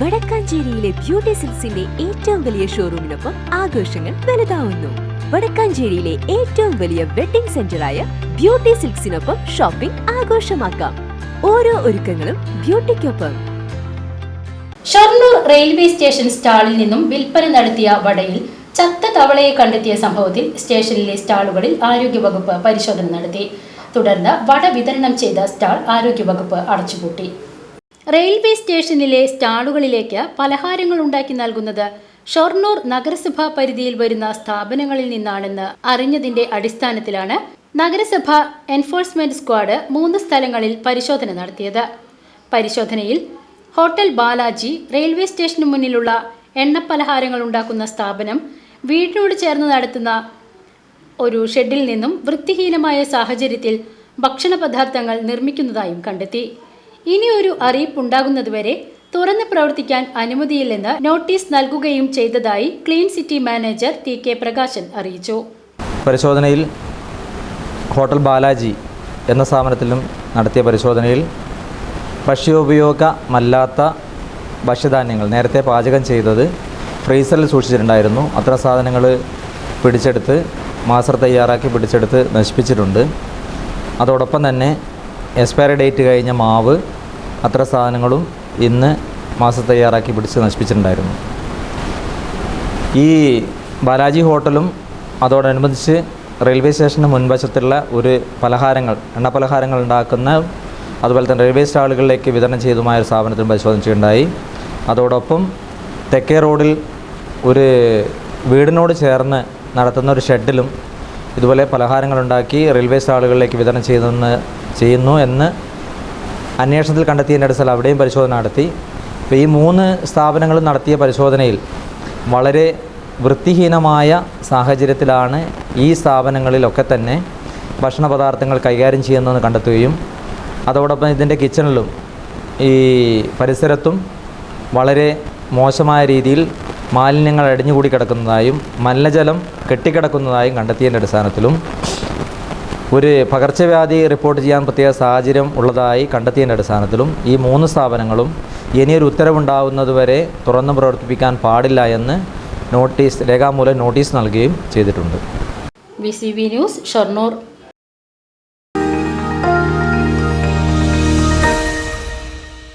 വടക്കാഞ്ചേരിയിലെ beauty സിൽസിന്റെ ഏറ്റവും വലിയ ഷോറൂമിനൊപ്പം ആഘോഷങ്ങൾ വലുതാവുന്നു. വടക്കാഞ്ചേരിയിലെ ഏറ്റവും വലിയ വെഡിംഗ് സെന്ററായ ബ്യൂട്ടി സിൽക്സിനൊപ്പം ഷോപ്പിംഗ് ആഘോഷമാക്കാം. ഓരോ ഒരുക്കങ്ങളും ബ്യൂട്ടിക്കൊപ്പം. ഷൊർണൂർ റെയിൽവേ സ്റ്റേഷൻ സ്റ്റാളിൽ നിന്നും വിൽപ്പന നടത്തിയ വടയിൽ ചത്ത തവളയെ കണ്ടെത്തിയ സംഭവത്തിൽ സ്റ്റേഷനിലെ സ്റ്റാളുകളിൽ ആരോഗ്യവകുപ്പ് പരിശോധന നടത്തി. തുടർന്ന് വട വിതരണം ചെയ്ത സ്റ്റാൾ ആരോഗ്യവകുപ്പ് അടച്ചുപൂട്ടി. റെയിൽവേ സ്റ്റേഷനിലെ സ്റ്റാളുകളിലേക്ക് പലഹാരങ്ങൾ ഉണ്ടാക്കി നൽകുന്നത് ഷൊർണൂർ നഗരസഭാ പരിധിയിൽ വരുന്ന സ്ഥാപനങ്ങളിൽ നിന്നാണെന്ന് അറിഞ്ഞതിന്റെ അടിസ്ഥാനത്തിലാണ് നഗരസഭ എൻഫോഴ്സ്മെന്റ് സ്ക്വാഡ് മൂന്ന് സ്ഥലങ്ങളിൽ പരിശോധന നടത്തിയത്. പരിശോധനയിൽ ഹോട്ടൽ ബാലാജി റെയിൽവേ സ്റ്റേഷന് മുന്നിലുള്ള എണ്ണപ്പലഹാരങ്ങൾ ഉണ്ടാക്കുന്ന സ്ഥാപനം വീടിനോട് ചേർന്ന് നടത്തുന്ന ഒരു ഷെഡിൽ നിന്നും വൃത്തിഹീനമായ സാഹചര്യത്തിൽ ഭക്ഷണ പദാർത്ഥങ്ങൾ നിർമ്മിക്കുന്നതായും കണ്ടെത്തി. ഇനി ഒരു അറിയിപ്പുണ്ടാകുന്നതുവരെ തുറന്ന് പ്രവർത്തിക്കാൻ അനുമതിയില്ലെന്ന് നോട്ടീസ് നൽകുകയും ചെയ്തതായി clean city manager T K Prakashan അറിയിച്ചു. പരിശോധനയിൽ ഹോട്ടൽ ബാലാജി എന്ന സ്ഥാപനത്തിലും നടത്തിയ പരിശോധനയിൽ ഭക്ഷ്യോപയോഗമല്ലാത്ത ഭക്ഷ്യധാന്യങ്ങൾ നേരത്തെ പാചകം ചെയ്തത് ഫ്രീസറിൽ സൂക്ഷിച്ചിട്ടുണ്ടായിരുന്നു. അത്ര സാധനങ്ങൾ പിടിച്ചെടുത്ത് മാസ്റ്റർ തയ്യാറാക്കി പിടിച്ചെടുത്ത് നശിപ്പിച്ചിട്ടുണ്ട്. അതോടൊപ്പം തന്നെ എക്സ്പയറി ഡേറ്റ് കഴിഞ്ഞ മാവ് അത്തരം സാധനങ്ങളും ഇന്ന് മാസം തയ്യാറാക്കി പിടിച്ച് നശിപ്പിച്ചിട്ടുണ്ടായിരുന്നു. ഈ ബാലാജി ഹോട്ടലും അതോടനുബന്ധിച്ച് റെയിൽവേ സ്റ്റേഷന് മുൻവശത്തുള്ള ഒരു പലഹാരങ്ങൾ എണ്ണ പലഹാരങ്ങൾ ഉണ്ടാക്കുന്ന അതുപോലെ തന്നെ റെയിൽവേ സ്റ്റാളുകളിലേക്ക് വിതരണം ചെയ്തുമായ ഒരു സ്ഥാപനത്തിനും പരിശോധിച്ചിട്ടുണ്ടായി. അതോടൊപ്പം തെക്കേ റോഡിൽ ഒരു വീടിനോട് ചേർന്ന് നടത്തുന്ന ഒരു ഷെഡിലും ഇതുപോലെ പലഹാരങ്ങൾ ഉണ്ടാക്കി റെയിൽവേ സ്റ്റാളുകളിലേക്ക് വിതരണം ചെയ്തെന്ന് ചെയ്യുന്നു എന്ന് അന്വേഷണത്തിൽ കണ്ടെത്തിയതിന്റെ അടിസ്ഥാനത്തിൽ അവിടെയും പരിശോധന നടത്തി. അപ്പോൾ ഈ മൂന്ന് സ്ഥാപനങ്ങളും നടത്തിയ പരിശോധനയിൽ വളരെ വൃത്തിഹീനമായ സാഹചര്യത്തിലാണ് ഈ സ്ഥാപനങ്ങളിലൊക്കെ തന്നെ ഭക്ഷണ പദാർത്ഥങ്ങൾ കൈകാര്യം ചെയ്യുന്നതെന്ന് കണ്ടെത്തുകയും അതോടൊപ്പം ഇതിന്റെ കിച്ചണിലും ഈ പരിസരത്തും വളരെ മോശമായ രീതിയിൽ മാലിന്യങ്ങൾ അടിഞ്ഞുകൂടി കിടക്കുന്നതായും മലിനജലം കെട്ടിക്കിടക്കുന്നതായും കണ്ടെത്തിയതിന്റെ അടിസ്ഥാനത്തിലും ഒരു പകർച്ചവ്യാധി റിപ്പോർട്ട് ചെയ്യാൻ പ്രത്യേക സാഹചര്യം ഉള്ളതായി കണ്ടെത്തിയതിന്റെ അടിസ്ഥാനത്തിലും ഈ മൂന്ന് സ്ഥാപനങ്ങളും ഇനിയൊരു ഉത്തരവുണ്ടാവുന്നതുവരെ തുറന്നു പ്രവർത്തിപ്പിക്കാൻ പാടില്ല എന്ന് നോട്ടീസ് രേഖാമൂലം നോട്ടീസ് നൽകുകയും ചെയ്തിട്ടുണ്ട്. B news Shoranur.